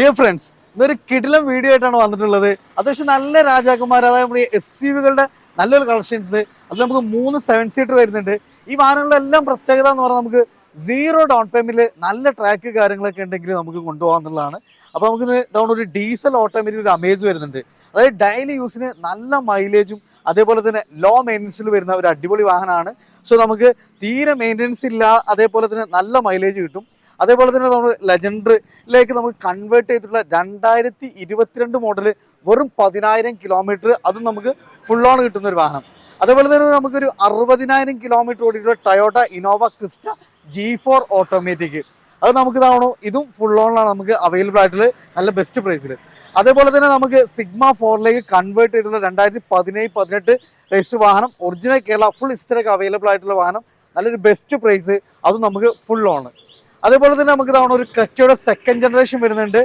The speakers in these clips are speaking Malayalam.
ഡിയർ ഫ്രണ്ട്സ് ഇതൊരു കിടിലം വീഡിയോ ആയിട്ടാണ് വന്നിട്ടുള്ളത്. അത്യാവശ്യം നല്ല രാജാക്കന്മാർ അതായത് നമ്മുടെ എസ് യു വികളുടെ നല്ലൊരു കളക്ഷൻസ് അത് നമുക്ക് മൂന്ന് സെവൻ സീറ്റർ വരുന്നുണ്ട്. ഈ വാഹനങ്ങളുടെ എല്ലാം പ്രത്യേകത എന്ന് പറഞ്ഞാൽ നമുക്ക് സീറോ ഡൗൺ പേയ്മെന്റിൽ നല്ല ട്രാക്ക് കാര്യങ്ങളൊക്കെ ഉണ്ടെങ്കിൽ നമുക്ക് കൊണ്ടുപോകാന്നുള്ളതാണ് അപ്പോൾ നമുക്ക് ഇതവണ ഒരു ഡീസൽ ഓട്ടോമാറ്റിക് ഒരു അമേജ് വരുന്നുണ്ട്. അതായത് ഡെയിലി യൂസിന് നല്ല മൈലേജും അതേപോലെ തന്നെ ലോ മെയിന്റനൻസിൽ വരുന്ന ഒരു അടിപൊളി വാഹനമാണ്. സോ നമുക്ക് തീരെ മെയിന്റനൻസ് ഇല്ല അതേപോലെ തന്നെ നല്ല മൈലേജ് കിട്ടും. അതേപോലെ തന്നെ നമ്മൾ ലെജൻഡറിലേക്ക് നമുക്ക് കൺവേർട്ട് ചെയ്തിട്ടുള്ള രണ്ടായിരത്തി ഇരുപത്തിരണ്ട് മോഡൽ വെറും പതിനായിരം കിലോമീറ്റർ അതും നമുക്ക് ഫുൾ ഓൺ കിട്ടുന്ന ഒരു വാഹനം. അതേപോലെ തന്നെ നമുക്കൊരു അറുപതിനായിരം kilometre ഓടിയിട്ടുള്ള Toyota Innova Crysta G four automatic അത് നമുക്ക് ഇതാവണോ ഇതും ഫുൾ ഓണിലാണ് നമുക്ക് അവൈലബിൾ ആയിട്ടുള്ള നല്ല ബെസ്റ്റ് പ്രൈസിൽ അതേപോലെ തന്നെ നമുക്ക് സിഗ്മ ഫോറിലേക്ക് കൺവേർട്ട് ചെയ്തിട്ടുള്ള രണ്ടായിരത്തി പതിനേഴ് പതിനെട്ട് രജിസ്റ്റർ വാഹനം ഒറിജിനൽ കേരള ഫുൾ ഹിസ്റ്ററൊക്കെ അവൈലബിൾ ആയിട്ടുള്ള വാഹനം നല്ലൊരു ബെസ്റ്റ് പ്രൈസ് അതും നമുക്ക് ഫുൾ ഓൺ അതേപോലെ തന്നെ നമുക്ക് തവണ ഒരു ക്രെറ്റയുടെ സെക്കൻഡ് ജനറേഷൻ വരുന്നുണ്ട്.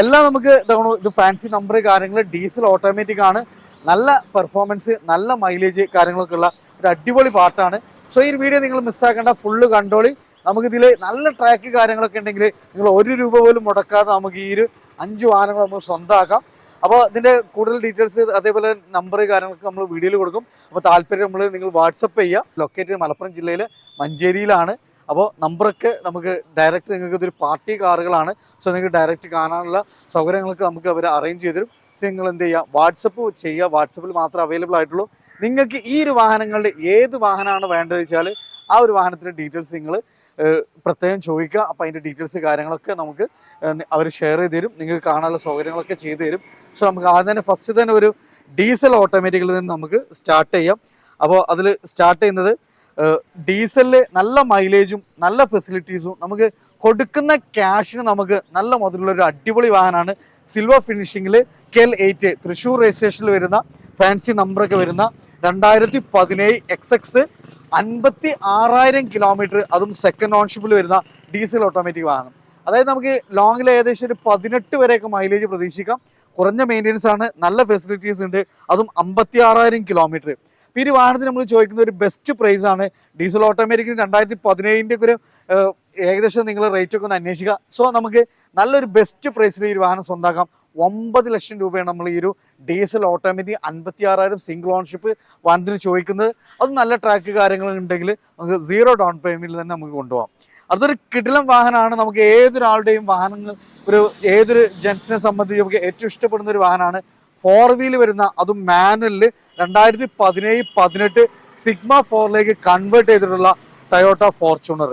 എല്ലാം നമുക്ക് തവണ ഇത് ഫാൻസി നമ്പർ കാര്യങ്ങൾ ഡീസൽ ഓട്ടോമാറ്റിക് ആണ്. നല്ല പെർഫോമൻസ് നല്ല മൈലേജ് കാര്യങ്ങളൊക്കെ ഉള്ള ഒരു അടിപൊളി പാർട്ടാണ് സോ ഈ വീഡിയോ നിങ്ങൾ മിസ്സാക്കേണ്ട ഫുള്ള് കണ്ടോളി. നമുക്കിതിൽ നല്ല ട്രാക്ക് കാര്യങ്ങളൊക്കെ ഉണ്ടെങ്കിൽ നിങ്ങൾ ഒരു രൂപ പോലും മുടക്കാതെ നമുക്ക് ഈ ഒരു അഞ്ച് വാഹനങ്ങൾ നമുക്ക് സ്വന്തമാക്കാം അപ്പോൾ ഇതിന്റെ കൂടുതൽ ഡീറ്റെയിൽസ് അതേപോലെ നമ്പർ കാര്യങ്ങളൊക്കെ നമ്മൾ വീഡിയോയിൽ കൊടുക്കും. അപ്പോൾ താല്പര്യം നമ്മൾ നിങ്ങൾ വാട്സപ്പ് ചെയ്യുക ലൊക്കേറ്റ് മലപ്പുറം ജില്ലയിൽ മഞ്ചേരിയിലാണ്. അപ്പോൾ നമ്പറൊക്കെ നമുക്ക് ഡയറക്റ്റ് നിങ്ങൾക്ക് ഇതൊരു പാർട്ടി കാറുകളാണ്. സോ നിങ്ങൾക്ക് ഡയറക്റ്റ് കാണാനുള്ള സൗകര്യങ്ങളൊക്കെ നമുക്ക് അവർ അറേഞ്ച് ചെയ്ത് തരും. സോ നിങ്ങൾ എന്ത് ചെയ്യുക? വാട്സപ്പ് ചെയ്യുക. വാട്സപ്പിൽ മാത്രമേ അവൈലബിൾ ആയിട്ടുള്ളൂ. നിങ്ങൾക്ക് ഈ ഒരു വാഹനങ്ങളുടെ ഏത് വാഹനമാണ് വേണ്ടത് വെച്ചാൽ ആ ഒരു വാഹനത്തിന്റെ ഡീറ്റെയിൽസ് നിങ്ങൾ പ്രത്യേകം ചോദിക്കുക. അപ്പോൾ അതിന്റെ ഡീറ്റെയിൽസ് കാര്യങ്ങളൊക്കെ നമുക്ക് അവർ ഷെയർ ചെയ്ത് തരും. നിങ്ങൾക്ക് കാണാനുള്ള സൗകര്യങ്ങളൊക്കെ ചെയ്തു തരും. സോ നമുക്ക് ആദ്യം തന്നെ ഫസ്റ്റ് തന്നെ ഒരു ഡീസൽ ഓട്ടോമാറ്റിക്കിൽ നിന്ന് നമുക്ക് സ്റ്റാർട്ട് ചെയ്യാം. അപ്പോൾ അതിൽ സ്റ്റാർട്ട് ചെയ്യുന്നത് ഡീസലിൽ നല്ല മൈലേജും നല്ല ഫെസിലിറ്റീസും നമുക്ക് കൊടുക്കുന്ന ക്യാഷിന് നമുക്ക് നല്ല മുതലുള്ള ഒരു അടിപൊളി വാഹനമാണ്. സിൽവർ ഫിനിഷിങ്ങിൽ കെൽ എൽ എയ്റ്റ് തൃശ്ശൂർ രജിസ്ട്രേഷനിൽ വരുന്ന ഫാൻസി നമ്പറൊക്കെ വരുന്ന രണ്ടായിരത്തി പതിനേഴ് എക്സ് എക്സ് അൻപത്തി ആറായിരം കിലോമീറ്റർ അതും സെക്കൻഡ് ഓൺഷിപ്പിൽ വരുന്ന ഡീസൽ ഓട്ടോമാറ്റിക് വാഹനം. അതായത് നമുക്ക് ലോങ്ങിൽ ഏകദേശം ഒരു പതിനെട്ട് വരെയൊക്കെ മൈലേജ് പ്രതീക്ഷിക്കാം. കുറഞ്ഞ മെയിന്റെനൻസ് ആണ് നല്ല ഫെസിലിറ്റീസ് ഉണ്ട് അതും അമ്പത്തി ആറായിരം കിലോമീറ്റർ ഇപ്പോൾ ഈ വാഹനത്തിന് നമ്മൾ ചോദിക്കുന്ന ഒരു ബെസ്റ്റ് പ്രൈസ് ആണ്. ഡീസൽ ഓട്ടോമാറ്റിക്കിന് രണ്ടായിരത്തി പതിനേഴിന്റെ ഒരു ഏകദേശം നിങ്ങൾ റേറ്റ് ഒക്കെ ഒന്ന് അന്വേഷിക്കുക. സോ നമുക്ക് നല്ലൊരു ബെസ്റ്റ് പ്രൈസിൽ ഈ വാഹനം സ്വന്താക്കാം. ഒമ്പത് ലക്ഷം രൂപയാണ് നമ്മൾ ഈ ഒരു ഡീസൽ ഓട്ടോമാറ്റിക് അൻപത്തി ആറായിരം സിംഗിൾ ഓൺഷിപ്പ് വാഹനത്തിന് ചോദിക്കുന്നത്. അത് നല്ല ട്രാക്ക് കാര്യങ്ങളുണ്ടെങ്കിൽ നമുക്ക് സീറോ ഡൗൺ പേയ്മെന്റിൽ തന്നെ നമുക്ക് കൊണ്ടുപോകാം. അതൊരു കിടിലം വാഹനമാണ്. നമുക്ക് ഏതൊരാളുടെയും വാഹനങ്ങൾ ഒരു ഏതൊരു ജെൻസിനെ സംബന്ധിച്ച് നമുക്ക് ഏറ്റവും ഇഷ്ടപ്പെടുന്ന ഒരു വാഹനമാണ്. ഫോർ വീൽ വരുന്ന അതും മാനുവലിൽ രണ്ടായിരത്തി പതിനേഴ് പതിനെട്ട് സിഗ്മ ഫോറിലേക്ക് കൺവേർട്ട് ചെയ്തിട്ടുള്ള ടയോട്ട ഫോർച്യൂണർ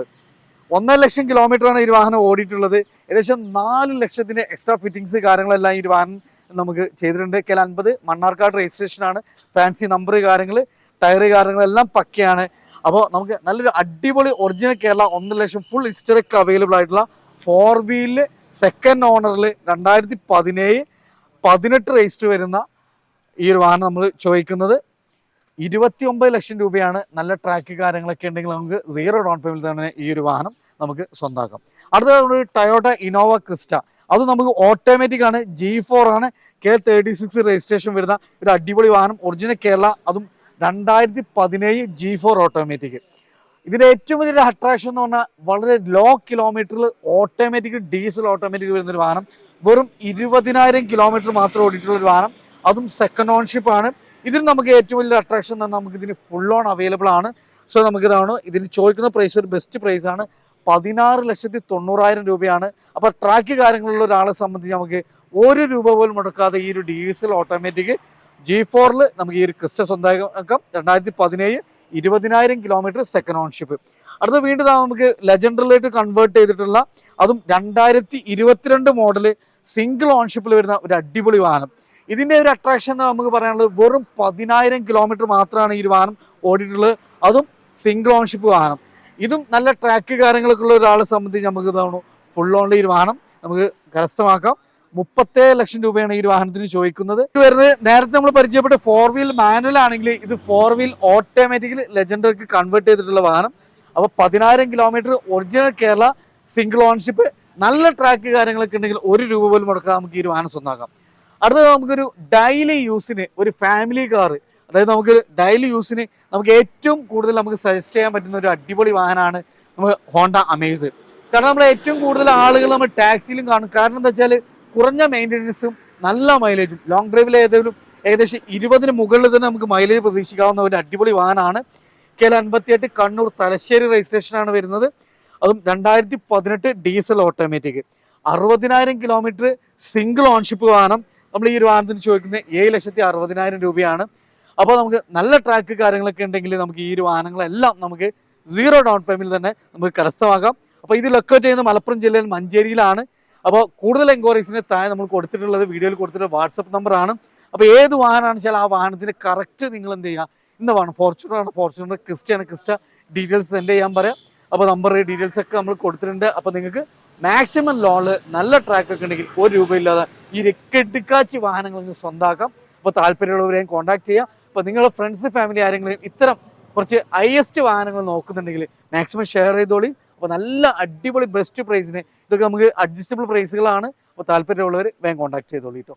ഒന്നര ലക്ഷം കിലോമീറ്റർ ആണ് ഈ വാഹനം ഓടിയിട്ടുള്ളത്. ഏകദേശം നാല് ലക്ഷത്തിന്റെ എക്സ്ട്രാ ഫിറ്റിങ്സ് കാര്യങ്ങളെല്ലാം ഈ വാഹനം നമുക്ക് ചെയ്തിട്ടുണ്ട്. കെ അൻപത് മണ്ണാർക്കാട് രജിസ്ട്രേഷൻ ആണ്. ഫാൻസി നമ്പർ കാര്യങ്ങൾ ടയർ കാര്യങ്ങളെല്ലാം പക്കയാണ്. അപ്പോൾ നമുക്ക് നല്ലൊരു അടിപൊളി ഒറിജിനൽ കേരള ഒന്നര ലക്ഷം ഫുൾ ഹിസ്റ്ററിക്ക് അവൈലബിൾ ആയിട്ടുള്ള ഫോർ വീലിൽ സെക്കൻഡ് ഓണറിൽ രണ്ടായിരത്തി പതിനേഴ് പതിനെട്ട് രജിസ്റ്റർ വരുന്ന ഈ ഒരു വാഹനം നമ്മൾ ചോദിക്കുന്നത്. ഇരുപത്തി ഒമ്പത് ലക്ഷം രൂപയാണ് നല്ല ട്രാക്ക് കാര്യങ്ങളൊക്കെ ഉണ്ടെങ്കിൽ നമുക്ക് സീറോ ഡൗൺ പേയ്മെന്റ് തന്നെ ഈ ഒരു വാഹനം നമുക്ക് സ്വന്തമാക്കാം അടുത്തത് ഒരു ടയോട്ട ഇനോവ ക്രിസ്റ്റ അത് നമുക്ക് ഓട്ടോമാറ്റിക് ആണ് ജി ഫോർ ആണ്. കെ തേർട്ടി സിക്സ് രജിസ്ട്രേഷൻ വരുന്ന ഒരു അടിപൊളി വാഹനം. ഒറിജിനൽ കേരള അതും രണ്ടായിരത്തി പതിനേഴ് ജി ഫോർ ഓട്ടോമാറ്റിക് ഇതിന്റെ ഏറ്റവും വലിയൊരു അട്രാക്ഷൻ എന്ന് പറഞ്ഞാൽ വളരെ ലോ കിലോമീറ്ററിൽ ഓട്ടോമാറ്റിക് ഡീസൽ ഓട്ടോമാറ്റിക് വരുന്നൊരു വാഹനം. വെറും ഇരുപതിനായിരം കിലോമീറ്റർ മാത്രം ഓടിയിട്ടുള്ള ഒരു വാഹനം. അതും സെക്കൻഡ് ഓൺഷിപ്പ് ആണ്. ഇതിന് നമുക്ക് ഏറ്റവും വലിയ അട്രാക്ഷൻ എന്ന് പറഞ്ഞാൽ നമുക്ക് ഇതിന് ഫുൾ ഓൺ അവൈലബിൾ ആണ്. സോ നമുക്ക് ഇതാണ് ഇതിന് ചോദിക്കുന്ന പ്രൈസ് ഒരു ബെസ്റ്റ് പ്രൈസ് ആണ്. പതിനാറ് ലക്ഷത്തി തൊണ്ണൂറായിരം രൂപയാണ്. അപ്പോൾ ട്രാക്ക് കാര്യങ്ങളുള്ള ഒരാളെ സംബന്ധിച്ച് നമുക്ക് ഒരു രൂപ പോലും മുടക്കാതെ ഈ ഒരു ഡീസൽ ഓട്ടോമാറ്റിക് ജി ഫോറിൽ നമുക്ക് ഈ ഒരു ക്രിസ്റ്റ സ്വന്തമാക്കാം. രണ്ടായിരത്തി പതിനേഴ് ഇരുപതിനായിരം കിലോമീറ്റർ സെക്കൻഡ് ഓൺഷിപ്പ് അടുത്ത വീണ്ടും നമുക്ക് ലെജൻഡറിലേക്ക് കൺവേർട്ട് ചെയ്തിട്ടുള്ള അതും രണ്ടായിരത്തി ഇരുപത്തിരണ്ട് മോഡൽ സിംഗിൾ ഓൺഷിപ്പിൽ വരുന്ന ഒരു അടിപൊളി വാഹനം. ഇതിന്റെ ഒരു അട്രാക്ഷൻ എന്ന് നമുക്ക് പറയാനുള്ളത് വെറും പതിനായിരം കിലോമീറ്റർ മാത്രമാണ് ഈ വാഹനം ഓടിയിട്ടുള്ളത്. അതും സിംഗിൾ ഓൺഷിപ്പ് വാഹനം. ഇതും നല്ല ട്രാക്ക് കാര്യങ്ങളൊക്കെ ഉള്ള ഒരാളെ സംബന്ധിച്ച് നമുക്ക് ഇതാണ് ഫുൾ ഓൺലി ഒരു വാഹനം നമുക്ക് കരസ്ഥമാക്കാം. മുപ്പത്തേഴ് ലക്ഷം രൂപയാണ് ഈ ഒരു വാഹനത്തിന് ചോദിക്കുന്നത്. ഇത് വരുന്നത് നേരത്തെ നമ്മൾ പരിചയപ്പെട്ട ഫോർ വീൽ മാനുവൽ ആണെങ്കിൽ ഇത് ഫോർ വീൽ ഓട്ടോമാറ്റിക്കലി ലെജൻഡർക്ക് കൺവേർട്ട് ചെയ്തിട്ടുള്ള വാഹനം. അപ്പോൾ പതിനായിരം kilometre original Kerala single ownership നല്ല ട്രാക്ക് കാര്യങ്ങളൊക്കെ ഉണ്ടെങ്കിൽ ഒരു രൂപ പോലും മുടക്കാൻ നമുക്ക് ഈ ഒരു വാഹനം സ്വന്തമാക്കാം. അടുത്തത് നമുക്കൊരു ഡെയിലി യൂസിന് ഒരു ഫാമിലി കാർ അതായത് നമുക്ക് ഡെയിലി യൂസിന് നമുക്ക് ഏറ്റവും കൂടുതൽ നമുക്ക് സജസ്റ്റ് ചെയ്യാൻ പറ്റുന്ന ഒരു അടിപൊളി വാഹനമാണ് നമുക്ക് ഹോണ്ട അമേസ് കാരണം നമ്മൾ ഏറ്റവും കൂടുതൽ ആളുകൾ നമ്മൾ ടാക്സിയിലും കാണും. കാരണം എന്താ വെച്ചാൽ കുറഞ്ഞ മെയിന്റനൻസും നല്ല മൈലേജും ലോങ് ഡ്രൈവിൽ ഏതെങ്കിലും ഏകദേശം ഇരുപതിന് മുകളിൽ തന്നെ നമുക്ക് മൈലേജ് പ്രതീക്ഷിക്കാവുന്ന ഒരു അടിപൊളി വാഹനമാണ്. കെ എൽ അൻപത്തിയെട്ട് കണ്ണൂർ തലശ്ശേരി രജിസ്ട്രേഷനാണ് വരുന്നത്. അതും രണ്ടായിരത്തി പതിനെട്ട് ഡീസൽ ഓട്ടോമാറ്റിക് അറുപതിനായിരം കിലോമീറ്റർ സിംഗിൾ ഓൺഷിപ്പ് വാഹനം. നമ്മൾ ഈ ഒരു വാഹനത്തിന് ചോദിക്കുന്നത് ഏഴ് ലക്ഷത്തി അറുപതിനായിരം രൂപയാണ്. അപ്പോൾ നമുക്ക് നല്ല ട്രാക്ക് കാര്യങ്ങളൊക്കെ ഉണ്ടെങ്കിൽ നമുക്ക് ഈ ഒരു വാഹനങ്ങളെല്ലാം നമുക്ക് സീറോ ഡൗൺ പേയ്മെന്റിൽ തന്നെ നമുക്ക് കരസ്ഥമാക്കാം. അപ്പോൾ ഇത് ലൊക്കേറ്റ് ചെയ്യുന്നത് മലപ്പുറം ജില്ലയിൽ മഞ്ചേരിയിലാണ്. അപ്പോൾ കൂടുതൽ എൻക്വയറീസിന് താഴെ നമ്മൾ കൊടുത്തിട്ടുള്ളത് വീഡിയോയിൽ കൊടുത്തിട്ടുള്ള വാട്സപ്പ് നമ്പറാണ്. അപ്പോൾ ഏത് വാഹനമാണെന്ന് വെച്ചാൽ ആ വാഹനത്തിന് കറക്റ്റ് നിങ്ങൾ എന്ത് ചെയ്യുക? ഇന്ന വാഹനം ഫോർച്യൂണർ ആണ്. ഫോർച്യൂണർ ക്രിസ്റ്റയാണ് ക്രിസ്റ്റ ഡീറ്റെയിൽസ് സെൻഡ് ചെയ്യാൻ പറയാം. അപ്പോൾ നമ്പർ ഡീറ്റെയിൽസ് ഒക്കെ നമ്മൾ കൊടുത്തിട്ടുണ്ട്. അപ്പോൾ നിങ്ങൾക്ക് മാക്സിമം ലോണിൽ നല്ല ട്രാക്ക് ഒക്കെ ഉണ്ടെങ്കിൽ ഒരു രൂപയില്ലാതെ ഈ കെട്ടിക്കാച്ചി വാഹനങ്ങൾ നിങ്ങൾ സ്വന്തമാക്കാം അപ്പോൾ താല്പര്യമുള്ളവരെയും കോൺടാക്ട് ചെയ്യാം. അപ്പോൾ നിങ്ങളുടെ ഫ്രണ്ട്സ് ഫാമിലി ആരെങ്കിലും ഇത്തരം കുറച്ച് ഹയസ്റ്റ് വാഹനങ്ങൾ നോക്കുന്നുണ്ടെങ്കിൽ മാക്സിമം ഷെയർ ചെയ്തോളി. അപ്പോൾ നല്ല അടിപൊളി ബെസ്റ്റ് പ്രൈസിന് ഇതൊക്കെ നമുക്ക് അഡ്ജസ്റ്റബിൾ പ്രൈസുകളാണ് അപ്പോൾ താല്പര്യമുള്ളവർ വേഗം കോൺടാക്ട് ചെയ്തോളൂ കേട്ടോ.